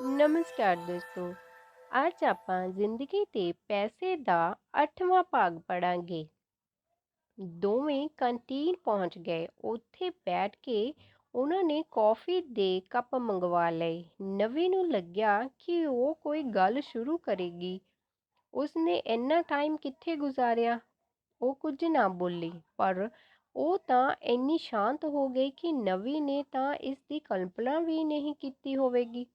ਨਮਸਕਾਰ ਦੋਸਤੋ, ਅੱਜ ਆਪਾਂ ਜ਼ਿੰਦਗੀ ਤੇ ਪੈਸੇ ਦਾ 8ਵਾਂ ਭਾਗ ਪੜਾਂਗੇ ਦੋਵੇਂ ਕੰਟੀਨ ਪਹੁੰਚ ਗਏ। ਉੱਥੇ ਬੈਠ ਕੇ ਉਹਨਾਂ ਨੇ ਕੌਫੀ ਦੇ ਕੱਪ ਮੰਗਵਾ ਲਏ। ਨਵੀ ਨੂੰ ਲੱਗਿਆ ਕਿ ਉਹ ਕੋਈ ਗੱਲ ਸ਼ੁਰੂ ਕਰੇਗੀ। ਉਸਨੇ ਇੰਨਾ ਟਾਈਮ ਕਿੱਥੇ ਗੁਜ਼ਾਰਿਆ? ਉਹ ਕੁਝ ਨਾ ਬੋਲੀ, ਪਰ ਉਹ ਤਾਂ ਇੰਨੀ ਸ਼ਾਂਤ ਹੋ ਗਈ ਕਿ ਨਵੀ ਨੇ ਤਾਂ ਇਸ ਦੀ ਕਲਪਨਾ ਵੀ ਨਹੀਂ ਕੀਤੀ ਹੋਵੇਗੀ।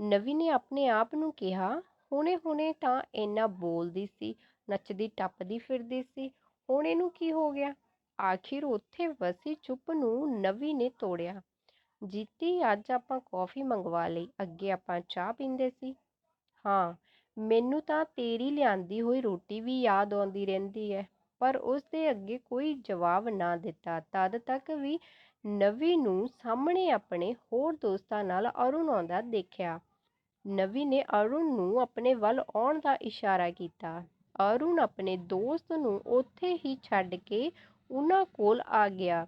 ਨਵੀ ਨੇ ਆਪਣੇ ਆਪ ਨੂੰ ਕਿਹਾ ਹੁਣੇ-ਹੁਣੇ ਤਾਂ ਇੰਨਾ ਬੋਲਦੀ ਸੀ, ਨੱਚਦੀ, ਟੱਪਦੀ ਫਿਰਦੀ ਸੀ, ਹੁਣ ਇਹਨੂੰ ਕੀ ਹੋ ਗਿਆ? ਆਖਿਰ ਉੱਥੇ ਵਸੀ ਚੁੱਪ ਨੂੰ ਨਵੀ ਨੇ ਤੋੜਿਆ। ਜੀਤੀ, ਅੱਜ ਆਪਾਂ ਕੌਫੀ ਮੰਗਵਾ ਲਈ, ਅੱਗੇ ਆਪਾਂ ਚਾਹ ਪੀਂਦੇ ਸੀ। ਹਾਂ, ਮੈਨੂੰ ਤਾਂ ਤੇਰੀ ਲਿਆਂਦੀ ਹੋਈ ਰੋਟੀ ਵੀ ਯਾਦ ਆਉਂਦੀ ਰਹਿੰਦੀ ਹੈ, ਪਰ ਉਸ ਦੇ ਅੱਗੇ ਕੋਈ ਜਵਾਬ ਨਾ ਦਿੱਤਾ, ਤਦ ਤੱਕ ਵੀ ਨਵੀ ਨੂੰ ਸਾਹਮਣੇ ਆਪਣੇ ਹੋਰ ਦੋਸਤਾਂ ਨਾਲ ਅਰੁਣ ਆਉਂਦਾ ਦੇਖਿਆ। ਨਵੀ ਨੇ ਅਰੁਣ ਨੂੰ ਆਪਣੇ ਵੱਲ ਆਉਣ ਦਾ ਇਸ਼ਾਰਾ ਕੀਤਾ। ਅਰੁਣ ਆਪਣੇ ਦੋਸਤ ਨੂੰ ਉੱਥੇ ਹੀ ਛੱਡ ਕੇ ਉਹਨਾਂ ਕੋਲ ਆ ਗਿਆ।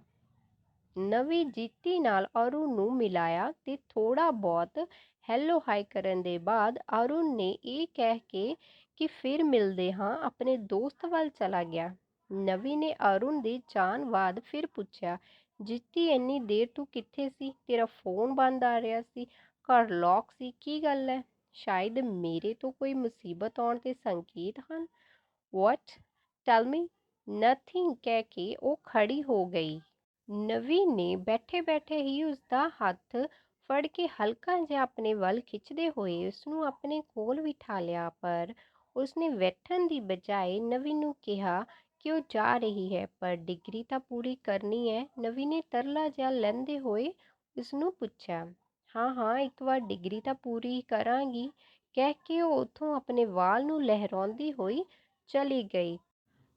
ਨਵੀ ਜੀਤੀ ਨਾਲ ਅਰੁਣ ਨੂੰ ਮਿਲਾਇਆ ਤੇ ਥੋੜਾ ਬਹੁਤ ਹੈਲੋ ਹਾਈ ਕਰਨ ਦੇ ਬਾਅਦ ਅਰੁਣ ਨੇ ਇਹ ਕਹਿ ਕੇ ਕਿ ਫਿਰ ਮਿਲਦੇ ਹਾਂ, ਆਪਣੇ ਦੋਸਤ ਵੱਲ ਚਲਾ ਗਿਆ। ਨਵੀ ਨੇ ਅਰੁਣ ਦੀ ਜਾਣ ਬਾਅਦ ਫਿਰ ਪੁੱਛਿਆ ਜਿੱਤੀ ਇੰਨੀ ਦੇਰ ਤੂੰ ਕਿੱਥੇ ਸੀ? ਤੇਰਾ ਫੋਨ ਬੰਦ ਆ ਰਿਹਾ ਸੀ। ਘਰ ਲੌਕ ਸੀ। ਕੀ ਗੱਲ ਹੈ ਸ਼ਾਇਦ ਮੇਰੇ ਤੋਂ ਕੋਈ ਮੁਸੀਬਤ ਆਉਣ ਦੇ ਸੰਕੇਤ ਹਨ? ਵਾਟ ਟੈਲ ਮੀ ਨਥਿੰਗ ਕਹਿ ਕੇ ਉਹ ਖੜੀ ਹੋ ਗਈ। ਨਵੀ ਨੇ ਬੈਠੇ ਬੈਠੇ ਹੀ ਉਸ ਦਾ ਹੱਥ ਫੜ ਕੇ ਹਲਕਾ ਜਿਹਾ ਆਪਣੇ ਵੱਲ ਖਿੱਚਦੇ ਹੋਏ ਉਸ ਨੂੰ ਆਪਣੇ ਕੋਲ ਬਿਠਾ ਲਿਆ। ਪਰ ਉਸਨੇ ਬੈਠਣ ਦੀ ਬਜਾਏ ਨਵੀ ਨੂੰ ਕਿਹਾ ਕਿ ਉਹ ਜਾ ਰਹੀ ਹੈ? ਪਰ ਡਿਗਰੀ ਤਾਂ ਪੂਰੀ ਕਰਨੀ ਹੈ। ਨਵੀ ਨੇ ਤਰਲਾ ਜਿਹਾ ਲੈਂਦੇ ਹੋਏ ਉਸ ਨੂੰ ਪੁੱਛਿਆ, ਹਾਂ ਹਾਂ, ਇੱਕ ਵਾਰ ਡਿਗਰੀ ਤਾਂ ਪੂਰੀ ਕਰਾਂਗੀ। ਕਹਿ ਕੇ ਉਹ ਉੱਥੋਂ ਆਪਣੇ ਵਾਲ ਨੂੰ ਲਹਿਰਾਉਂਦੀ ਹੋਈ ਚਲੀ ਗਈ।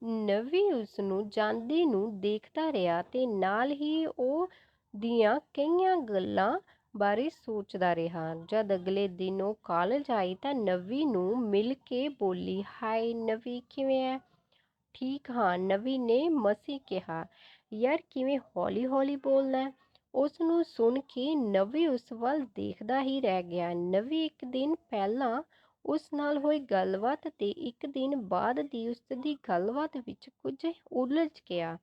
ਨਵੀ ਉਸ ਨੂੰ ਜਾਂਦੀ ਨੂੰ ਦੇਖਦਾ ਰਿਹਾ ਤੇ ਨਾਲ ਹੀ ਉਹ ਦੀਆਂ ਕਈਆਂ ਗੱਲਾਂ ਬਾਰੇ ਸੋਚਦਾ ਰਿਹਾ। ਜਦ ਅਗਲੇ ਦਿਨ ਉਹ ਕਾਲਜ ਆਈ ਤਾਂ ਨਵੀ ਨੂੰ ਮਿਲ ਕੇ ਬੋਲੀ, ਹਾਏ, ਨਵੀ ਕਿਵੇਂ ਹੈ ਠੀਕ ਹਾਂ, ਨਵੀ ਨੇ ਮਸੀ ਕਿਹਾ, ਯਾਰ ਕਿਵੇਂ ਹੌਲੀ ਹੌਲੀ ਬੋਲਦਾ ਹੈ? ਉਸ ਨੂੰ ਸੁਣ ਕੇ ਨਵੀ ਉਸ ਵੱਲ ਦੇਖਦਾ ਹੀ ਰਹਿ ਗਿਆ। ਨਵੀ ਇੱਕ ਦਿਨ ਪਹਿਲਾਂ ਉਸ ਨਾਲ ਹੋਈ ਗੱਲਬਾਤ ਤੇ ਇੱਕ ਦਿਨ ਬਾਅਦ ਦੀ ਉਸ ਦੀ ਗੱਲਬਾਤ ਵਿੱਚ ਕੁਝ ਉਲਝ ਗਿਆ।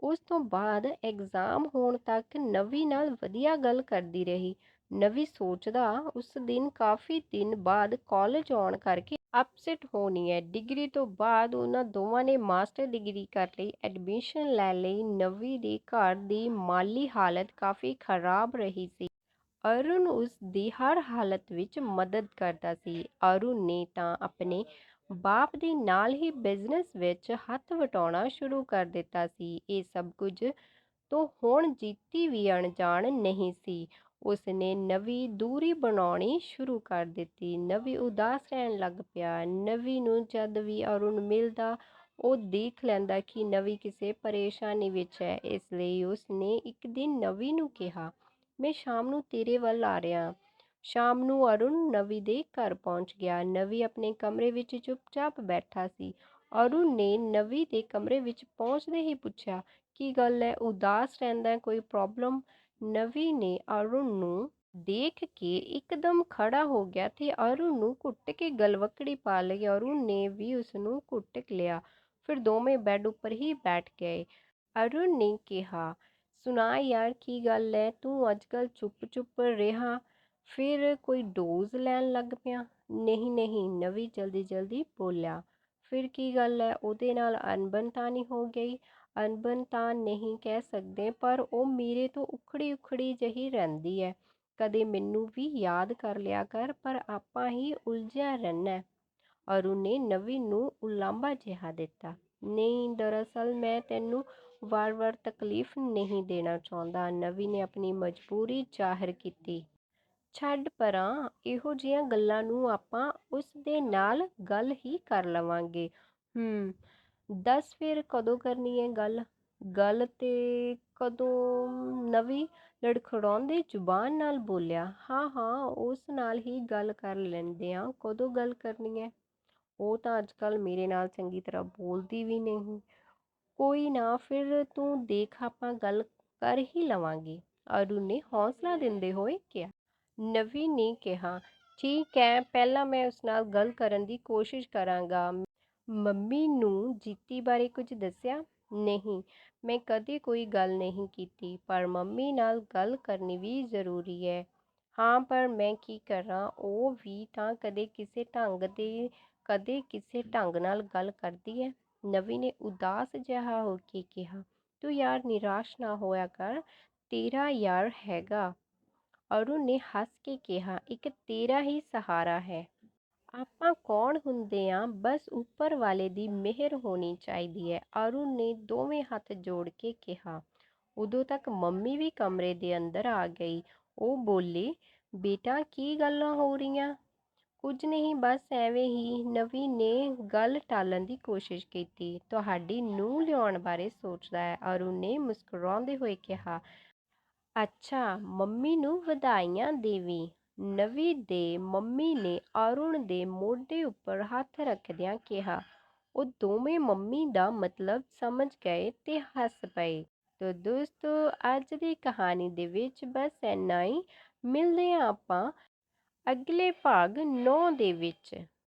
ਉਸ ਤੋਂ ਬਾਅਦ ਐਗਜ਼ਾਮ ਹੋਣ ਤੱਕ ਨਵੀ ਨਾਲ ਵਧੀਆ ਗੱਲ ਕਰਦੀ ਰਹੀ। ਨਵੀ ਸੋਚਦਾ ਉਸ ਦਿਨ ਕਾਫੀ ਦਿਨ ਬਾਅਦ ਕਾਲਜ ਆਉਣ ਕਰਕੇ ਅਪਸੈਟ ਹੋਣੀ ਹੈ। ਡਿਗਰੀ ਤੋਂ ਬਾਅਦ ਉਹਨਾਂ ਦੋਵਾਂ ਨੇ ਮਾਸਟਰ ਡਿਗਰੀ ਕਰ ਲਈ ਐਡਮਿਸ਼ਨ ਲੈ ਲਈ। ਨਵੀ ਦੇ ਘਰ ਦੀ ਮਾਲੀ ਹਾਲਤ ਕਾਫੀ ਖਰਾਬ ਰਹੀ ਸੀ। ਅਰੁਣ ਉਸ ਦੀ ਹਰ ਹਾਲਤ ਵਿੱਚ ਮਦਦ ਕਰਦਾ ਸੀ। ਅਰੁਣ ਨੇ ਤਾਂ ਆਪਣੇ ਬਾਪ ਦੇ ਨਾਲ ਹੀ ਬਿਜ਼ਨਸ ਵਿੱਚ ਹੱਥ ਵਟਾਉਣਾ ਸ਼ੁਰੂ ਕਰ ਦਿੱਤਾ ਸੀ। ਇਹ ਸਭ ਕੁਝ ਤੋਂ ਹੁਣ ਜੀਤੀ ਵੀ ਅਣਜਾਣ ਨਹੀਂ ਸੀ। ਉਸਨੇ ਨਵੀਂ ਦੂਰੀ ਬਣਾਉਣੀ ਸ਼ੁਰੂ ਕਰ ਦਿੱਤੀ। ਨਵੀ ਉਦਾਸ ਰਹਿਣ ਲੱਗ ਪਿਆ। ਨਵੀ ਨੂੰ ਜਦ ਵੀ ਅਰੁਣ ਮਿਲਦਾ, ਉਹ ਦੇਖ ਲੈਂਦਾ ਕਿ ਨਵੀ ਕਿਸੇ ਪਰੇਸ਼ਾਨੀ ਵਿੱਚ ਹੈ। ਇਸ ਲਈ ਉਸਨੇ ਇੱਕ ਦਿਨ ਨਵੀ ਨੂੰ ਕਿਹਾ, ਮੈਂ ਸ਼ਾਮ ਨੂੰ ਤੇਰੇ ਵੱਲ ਆ ਰਿਹਾ ਸ਼ਾਮ ਨੂੰ ਅਰੁਣ ਨਵੀ ਦੇ ਘਰ ਪਹੁੰਚ ਗਿਆ। ਨਵੀ ਆਪਣੇ ਕਮਰੇ ਵਿੱਚ ਚੁੱਪਚਾਪ ਬੈਠਾ ਸੀ। ਅਰੁਣ ਨੇ ਨਵੀ ਦੇ ਕਮਰੇ ਵਿੱਚ ਪਹੁੰਚਦੇ ਹੀ ਪੁੱਛਿਆ, ਕੀ ਗੱਲ ਹੈ? ਉਦਾਸ ਰਹਿੰਦਾ ਹੈ ਕੋਈ ਪ੍ਰੋਬਲਮ ਨਵੀ ਨੇ ਅਰੁਣ ਨੂੰ ਦੇਖ ਕੇ ਇੱਕਦਮ ਖੜਾ ਹੋ ਗਿਆ ਤੇ ਅਰੁਣ ਨੂੰ ਘੁੱਟ ਕੇ ਗਲਵਕੜੀ ਪਾ ਲਈ। ਅਰੁਣ ਨੇ ਵੀ ਉਸ ਨੂੰ ਘੁੱਟ ਲਿਆ। ਫਿਰ ਦੋਵੇਂ ਬੈੱਡ ਉੱਪਰ ਹੀ ਬੈਠ ਗਏ। ਅਰੁਣ ਨੇ ਕਿਹਾ, ਸੁਣਾ ਯਾਰ, ਕੀ ਗੱਲ ਹੈ ਤੂੰ ਅੱਜਕੱਲ ਚੁੱਪ ਚੁੱਪ ਰਿਹਾ। ਫਿਰ ਕੋਈ ਡੋਜ਼ ਲੈਣ ਲੱਗ ਪਿਆ? ਨਹੀਂ ਨਹੀਂ, ਨਵੀ ਜਲਦੀ ਜਲਦੀ ਬੋਲਿਆ। ਫਿਰ ਕੀ ਗੱਲ ਹੈ ਉਹਦੇ ਨਾਲ ਅਣਬਣ ਤਾਂ ਨਹੀਂ ਹੋ ਗਈ? ਅਣਬਣ ਤਾਂ ਨਹੀਂ ਕਹਿ ਸਕਦੇ, ਪਰ ਉਹ ਮੇਰੇ ਤੋਂ ਉਖੜੀ ਉਖੜੀ ਜਹੀ ਰਹਿੰਦੀ ਹੈ। ਕਦੇ ਮੈਨੂੰ ਵੀ ਯਾਦ ਕਰ ਲਿਆ ਕਰ, ਪਰ ਆਪਾਂ ਹੀ ਉਲਝਿਆ ਰਹਿਣਾ ਅਰੁਣ ਨੇ ਨਵੀ ਨੂੰ ਉਲਾਂਭਾ ਜਿਹਾ ਦਿੱਤਾ। ਨਹੀਂ, ਦਰਅਸਲ ਮੈਂ ਤੈਨੂੰ ਵਾਰ-ਵਾਰ ਤਕਲੀਫ ਨਹੀਂ ਦੇਣਾ ਚਾਹੁੰਦਾ, ਨਵੀ ਨੇ ਆਪਣੀ ਮਜਬੂਰੀ ਜ਼ਾਹਿਰ ਕੀਤੀ। ਛੱਡ ਪਰਾਂ, ਇਹੋ ਜਿਹੀਆਂ ਗੱਲਾਂ ਨੂੰ ਆਪਾਂ ਉਸ ਦੇ ਨਾਲ ਗੱਲ ਹੀ ਕਰ ਲਵਾਂਗੇ। ਹੂੰ ਦੱਸ ਫਿਰ ਕਦੋਂ ਕਰਨੀ ਹੈ ਗੱਲ? ਗੱਲ ਤੇ ਕਦੋਂ ਨਵੀਂ ਲੜਖੜਾਉਂਦੇ ਜ਼ੁਬਾਨ ਨਾਲ ਬੋਲਿਆ, ਹਾਂ ਹਾਂ, ਉਸ ਨਾਲ ਹੀ ਗੱਲ ਕਰ ਲੈਂਦੇ ਆ ਕਦੋਂ ਗੱਲ ਕਰਨੀ ਹੈ? ਉਹ ਤਾਂ ਅੱਜ ਕੱਲ ਮੇਰੇ ਨਾਲ ਚੰਗੀ ਤਰ੍ਹਾਂ ਬੋਲਦੀ ਵੀ ਨਹੀਂ। ਕੋਈ ਨਾ, ਫਿਰ ਤੂੰ ਦੇਖ ਆਪਾਂ ਗੱਲ ਕਰ ਹੀ ਲਵਾਂਗੇ। ਅਰੁਣ ਨੇ ਹੌਸਲਾ ਦਿੰਦੇ ਹੋਏ ਕਿਹਾ। ਨਵੀ ਨੇ ਕਿਹਾ, ਠੀਕ ਹੈ, ਪਹਿਲਾਂ ਮੈਂ ਉਸ ਨਾਲ ਗੱਲ ਕਰਨ ਦੀ ਕੋਸ਼ਿਸ਼ ਕਰਾਂਗਾ। ਮੰਮੀ ਨੂੰ ਜੀਤੀ ਬਾਰੇ ਕੁਝ ਦੱਸਿਆ? ਨਹੀਂ, ਮੈਂ ਕਦੇ ਕੋਈ ਗੱਲ ਨਹੀਂ ਕੀਤੀ, ਪਰ ਮੰਮੀ ਨਾਲ ਗੱਲ ਕਰਨੀ ਵੀ ਜ਼ਰੂਰੀ ਹੈ। ਹਾਂ, ਪਰ ਮੈਂ ਕੀ ਕਰਾਂ? ਉਹ ਵੀ ਤਾਂ ਕਦੇ ਕਿਸੇ ਢੰਗ ਦੇ, ਕਦੇ ਕਿਸੇ ਢੰਗ ਨਾਲ ਗੱਲ ਕਰਦੀ ਹੈ। ਨਵੀ ਨੇ ਉਦਾਸ ਜਿਹਾ ਹੋ ਕੇ ਕਿਹਾ, ਤੂੰ ਯਾਰ ਨਿਰਾਸ਼ ਨਾ ਹੋਇਆ ਕਰ, ਤੇਰਾ ਯਾਰ ਹੈਗਾ। ਅਰੁਣ ਨੇ ਹੱਸ ਕੇ ਕਿਹਾ, ਇੱਕ ਤੇਰਾ ਹੀ ਸਹਾਰਾ ਹੈ। ਆਪਾਂ ਕੌਣ ਹੁੰਦੇ ਆਂ? ਬਸ ਉੱਪਰ ਵਾਲੇ ਦੀ ਮਿਹਰ ਹੋਣੀ ਚਾਹੀਦੀ ਹੈ। ਅਰੁਣ ਨੇ ਦੋਵੇਂ ਹੱਥ ਜੋੜ ਕੇ ਕਿਹਾ। ਉਦੋਂ ਤੱਕ ਮੰਮੀ ਵੀ ਕਮਰੇ ਦੇ ਅੰਦਰ ਆ ਗਈ। ਉਹ ਬੋਲੀ, ਬੇਟਾ, ਕੀ ਗੱਲਾਂ ਹੋ ਰਹੀਆਂ? ਕੁਝ ਨਹੀਂ, ਬਸ ਐਵੇਂ ਹੀ ਨਵੀ ਨੇ ਗੱਲ ਟਾਲਣ ਦੀ ਕੋਸ਼ਿਸ਼ ਕੀਤੀ। ਤੁਹਾਡੀ ਨੂੰਹ ਲਿਆਉਣ ਬਾਰੇ ਸੋਚਦਾ ਹੈ, ਅਰੁਣ ਨੇ ਮੁਸਕਰਾਉਂਦੇ ਹੋਏ ਕਿਹਾ। ਅੱਛਾ, ਮੰਮੀ ਨੂੰ ਵਧਾਈਆਂ ਦੇਵੀ। ਨਵੀ ਦੇ ਮੰਮੀ ਨੇ ਅਰੁਣ ਦੇ ਮੋਢੇ ਉੱਪਰ ਹੱਥ ਰੱਖਦਿਆਂ ਕਿਹਾ, ਉਹ ਦੋਵੇਂ ਮੰਮੀ ਦਾ ਮਤਲਬ ਸਮਝ ਗਏ ਤੇ ਹੱਸ ਪਏ। ਤੋ ਦੋਸਤੋ, ਅੱਜ ਦੀ ਕਹਾਣੀ ਦੇ ਵਿੱਚ ਬਸ ਇੰਨਾ ਹੀ। ਮਿਲਦੇ ਹਾਂ ਆਪਾਂ ਅਗਲੇ ਭਾਗ 9 ਦੇ ਵਿੱਚ।